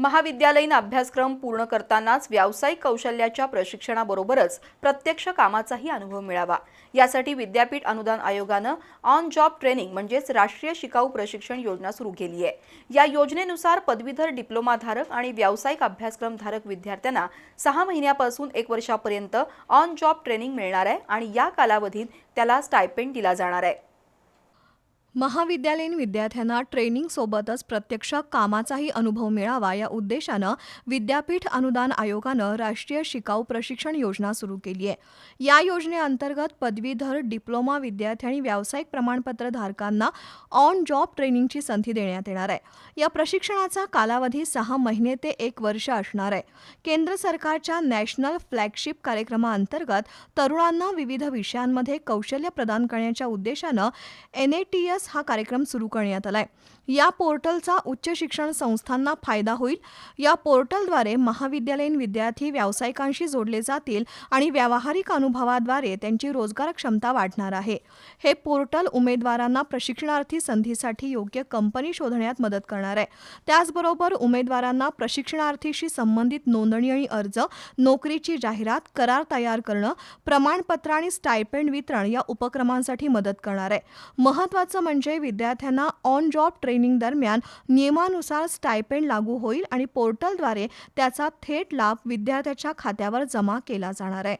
महाविद्यालयीन अभ्यासक्रम पूर्ण करतानाच व्यावसायिक कौशल्याच्या प्रशिक्षणाबरोबरच प्रत्यक्ष कामाचाही अनुभव मिळावा. यासाठी विद्यापीठ अनुदान आयोगानं ऑन जॉब ट्रेनिंग म्हणजेच राष्ट्रीय शिकाऊ प्रशिक्षण योजना सुरू केली आहे. या योजनेनुसार पदवीधर डिप्लोमाधारक आणि व्यावसायिक अभ्यासक्रमधारक विद्यार्थ्यांना सहा महिन्यापासून एक वर्षापर्यंत ऑन जॉब ट्रेनिंग मिळणार आहे आणि या कालावधीत त्याला स्टायपेंड दिला जाणार आहे. महाविद्यालयीन विद्यार्थ्यांना ट्रेनिंग सोबतच प्रत्यक्ष कामाचाही अनुभव मिळावा या उद्देशानं विद्यापीठ अनुदान आयोगानं राष्ट्रीय शिकाऊ प्रशिक्षण योजना सुरू केली आहे. या योजनेअंतर्गत पदवीधर डिप्लोमा विद्यार्थी आणि व्यावसायिक प्रमाणपत्र धारकांना ऑन जॉब ट्रेनिंगची संधी देण्यात येणार आहे. या प्रशिक्षणाचा कालावधी सहा महिने ते एक वर्ष असणार आहे. केंद्र सरकारच्या नॅशनल फ्लॅगशिप कार्यक्रमाअंतर्गत तरुणांना विविध विषयांमध्ये कौशल्य प्रदान करण्याच्या उद्देशानं एन ए टी एस हा कार्यक्रम सुरू करण्यात आलाय. या पोर्टलचा उच्च शिक्षण संस्थांना फायदा होईल. या पोर्टलद्वारे महाविद्यालयीन विद्यार्थी व्यावसायिकांशी जोडले जातील आणि व्यावहारिक अनुभवाद्वारे त्यांची रोजगार क्षमता वाढणार आहे. हे पोर्टल उमेदवारांना प्रशिक्षणार्थी संधीसाठी योग्य कंपनी शोधण्यात मदत करणार आहे. त्याचबरोबर उमेदवारांना प्रशिक्षणार्थीशी संबंधित नोंदणी आणि अर्ज नोकरीची जाहिरात करार तयार करणं प्रमाणपत्र आणि स्टायपेंड वितरण या उपक्रमांसाठी मदत करणार आहे. महत्वाचं म्हणजे विद्यार्थ्यांना ऑन जॉब ट्रेनिंग दरम्यान नियमानुसार स्टायपेंड लागू होईल आणि पोर्टलद्वारे त्याचा थेट लाभ विद्यार्थ्याच्या खात्यावर जमा केला जाणार आहे.